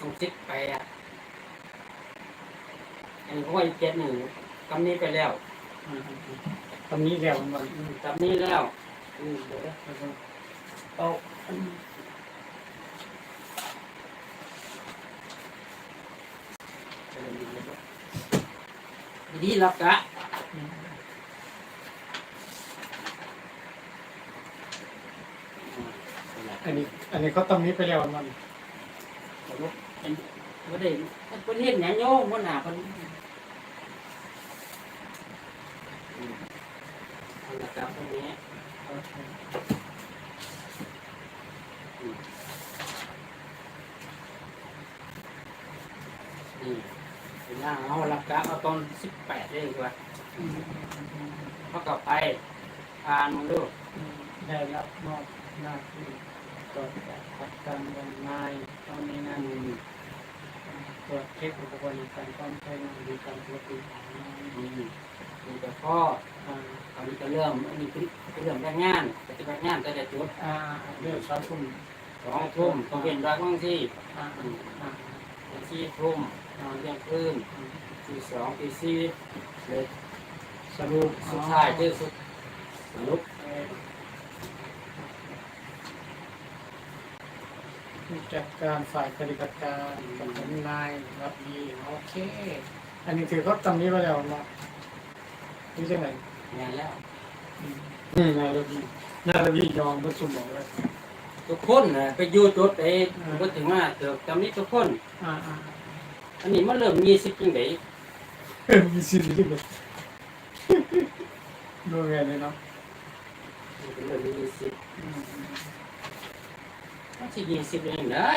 ต้องซิปไปอะอันนี้เขาว่าเจ็ดหนึ่งกำนี้ไปแล้วอืมตอนนี้แล้วมันอืมกำนี้แล้วอืมเดี๋ยวนะเอาอันดีๆรับกะอันนี้ อันนี้เขาตอนนี้ไปแล้วมัน ไม่ได้คนเห็นอย่างโยมคนหนาคนเอาละครับตรงนี้นี่เป็นหน้าเอาละกะเอาตอนสิบแปดเลยดีกว่าเขากลับไปอ่านมาดูได้รับมอบหน้าที่ตรวจจัดการบรรนาย ตอนนี้นั่นตรวจเช็คอุปกรณ์ในการต้องใช้งานบริการติของงานอืมมีแต่พ่ออ่าตอนนี้ก็เริ่มอันนี้คือเรื่องการงานปฏิบัติงานแต่แต่จุดเรื่องสาวคุณสองทุ่มต้องเป็นรักบางที่อ่าอ่าสี่ทุ่มนอนเที่ยงคืนตีสองตีสี่เลยสรุปสุดท้ายคือสุดสรุป ผู้จัดการฝ่ายปฏิบัติการกับผมนายรับดีโอเค อันนี้ถือเขาตำนี้ไปแล้วเนาะนี่จะไหนงานแล้วนี่นายระบีนายระบียอมประชุมบอกเลยทุกคนนะไปอยู่จุดไอ้ก็ถึงว่าเติบจำนี้ทุกคนอ่าอ่าอันนี้มันเริ่มมีสิบจริงไดเออมีสิทธิ์เลยดูแลเลยเนาะมันเริ่มมีสิบ อืมมันสิยี่สิบเองได้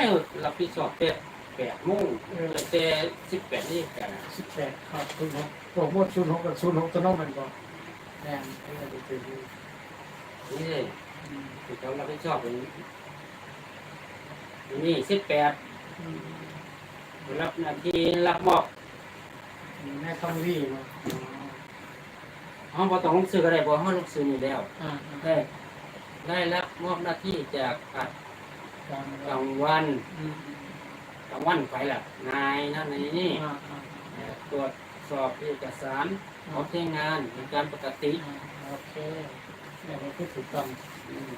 รับผิดชอบแปดแปดโมงแต่สิบแปดนี่กันสิบแปดครับคุณหกตัวหมดศูนย์หกกับศูนย์หกตัวน้องมันก็แน่นไอ้เราไปดูนี่เลยอืมที่เขารับผิดชอบเป็นนี่สิบแปดอืมรับหน้าที่รับมอบแม่ต้องรีบเนาะห้องพอต้องลงซื้อก็ได้เพราะห้องลงซื้อนี่แล้วอ่าอ่าได้ได้รับมอบหน้าที่จากอะ การกลางวันอืมกลางวันไปล่ะ นายนั่นนายนี่อ่าอ่าเอ่อตรวจสอบเอกสารขอใช้งานในการปกติอ่าโอเคเนี่ยเราพูดถูกต้องอืม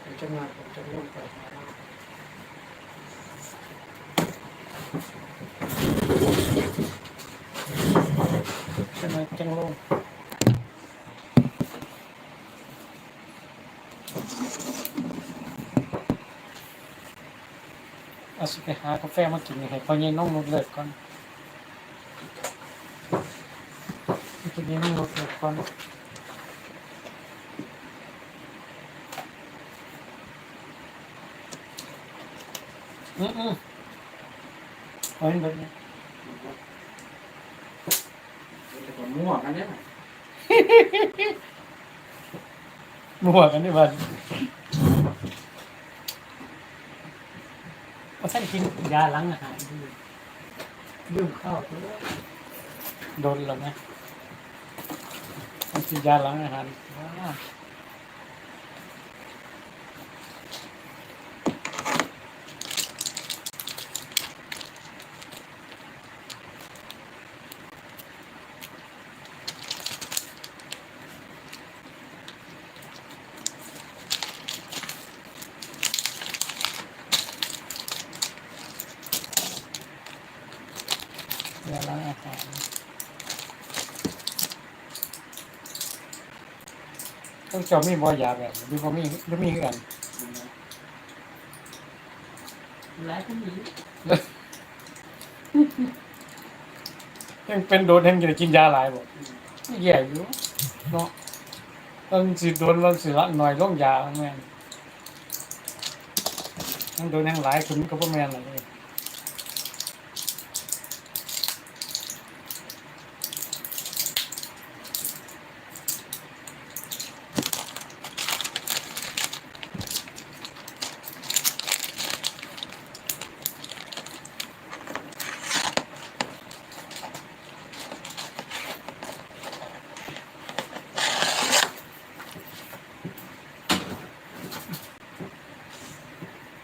เดี๋ยวจะมาผมจะเริ่มเปิดมาแล้วใช่ไหมจังลง อาสิไปหากาแฟมากินให้เขาเย็นน้องรถเลิกก่อนไปกินเย็นน้องรถเลิกก่อนอืมอืมเฮ้ยแบบนี้แต่ก็มั่วกันเนี่ยมั่วกันนี่บัน เอาท่านกินยาล้างอาหารดิลืมข้าวโดนแล้วไหมกินยาล้างอาหาร ว้าวยาล้างอาหารต้องเจามีบ่ยาแบบนี้บ่มีบ่มีกันหลายคนนี้ยังเป็นโดนยังจะกินยาหลายบ่แย่อยู่เนาะต้องสิโดนเราสิละหน่อยลงยาแม่นยังโดนยังหลายคุณก็บ่แม่นเลย